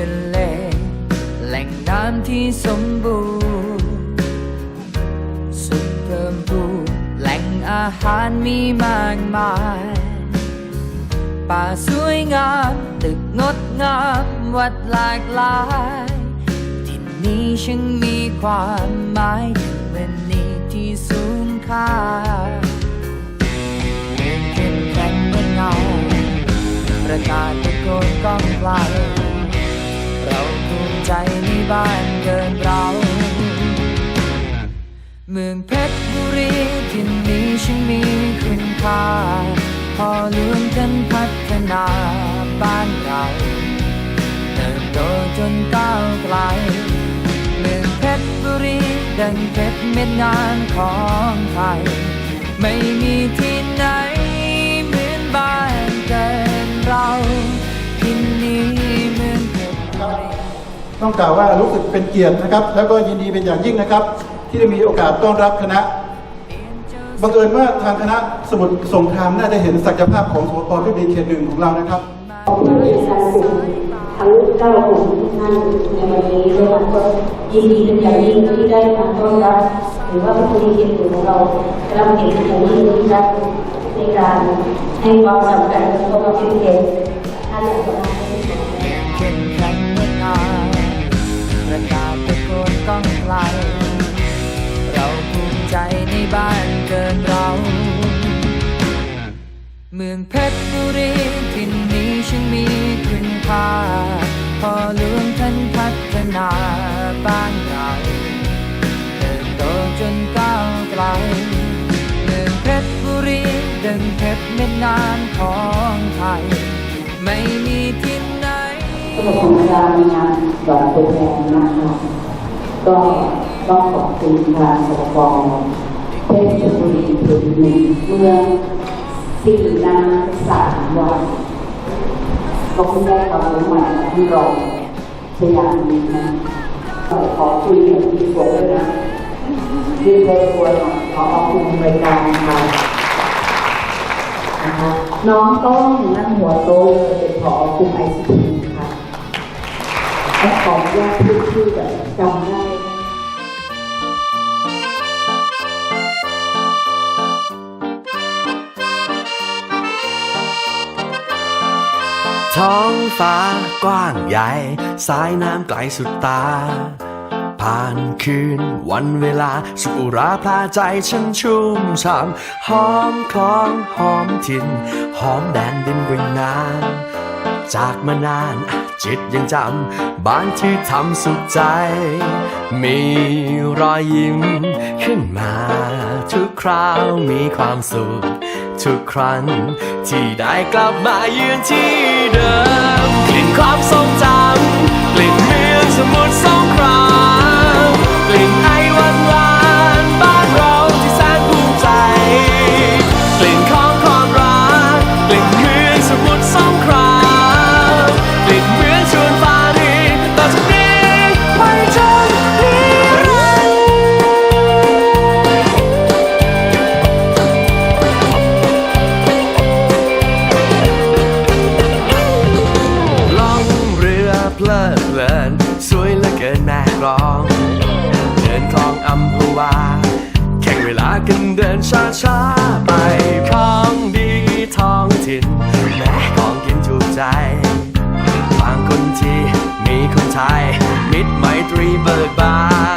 ทะเล แหล่งน้ำที่สมบูรณ์ สุขเพิ่มพูแหล่งอาหารมีมากมาย ป่าสวยงาม ตึกงดงาม วัดหลากหลายที่นี้ฉันมีความหมายเป็นนี้ที่สูงค่าเดินเข้มแข็งเหมือนเงาประกาศตะโกนก้องไกล บ้านเกินเรา เมืองเพชรบุรีที่นี้ฉันมีคุณค่า พอรวมกันพัฒนาบ้านเราเติบโตจนก้าวไกล เมืองเพชรบุรีดังเพชรเม็ดงานของไทย ไม่มีที่ไหนเหมือนบ้านเกินเรา ต้องกล่าวว่ารู้สึกเป็นเกียรตินะครับ แล้วก็ยินดีเป็นอย่างยิ่งนะครับ ที่ได้มีโอกาสต้อนรับคณะบังเอิญว่าทางคณะสมุทรสงครามน่าจะเห็นศักยภาพของสปพิบีเขตหนึ่งของเรานะครับขอบคุณอาจารย์สุทั้งเก้าคนทุกท่านในวันนี้ด้วยกันก็ยินดีเป็นอย่างยิ่งที่ได้มาต้อนรับหรือว่าผู้มีเกียรติของเราได้รับเกียรติอย่างยิ่งที่ได้ในการให้ความสำคัญกับตัวพิเศษท่านอาจาร ไกล เราภูมิใจในบ้านเกินเรา เมืองเพชรบุรีที่นนี้ฉันมีคุณค่าพอหลวงท่านพัฒนาบ้านเราเติบโตจนก้าวไกลเมืองเพชรบุรีดังเพชรเม็ดงานของไทย ไม่มีที่ไหนก็ขอบคุณอาจารย์ในงานแบบตัวแทนนะคะ ก็ต้องขอบคุณทางสปปเพชรบุรีถึงหนึ่งเมืองสี่นาสามวันก็เพิ่งได้ความรู้ใหม่ที่รองพยายามนี้นะขอคุยกับพี่ฝนด้วยนะพี่เคยควรขอขอบคุณรายการค่ะน้องต้องนั่งหัวโตเป็นขอกลุ่มไอซีทีค่ะและขออนุญาตพูดชื่อแบบจำได้ ท้องฟ้ากว้างใหญ่ สายน้ำไกลสุดตา ผ่านคืนวันเวลา สุราพาใจฉันชุ่มช่ำหอมคลองหอมถิ่น หอมแดนดินริมน้ำจากมานานจิตยังจำบ้านที่ทำสุขใจ มีรอยยิ้มขึ้นมา ทุกคราวมีความสุข ทุกครั้งที่ได้กลับมายืนที่ กลิ่น ลากันเดินช้าช้าๆไปของดีท้องถิ่นแม้ของกินถูกใจบางคนที่มีคนไทยมิตรไมตรีเบิกบาน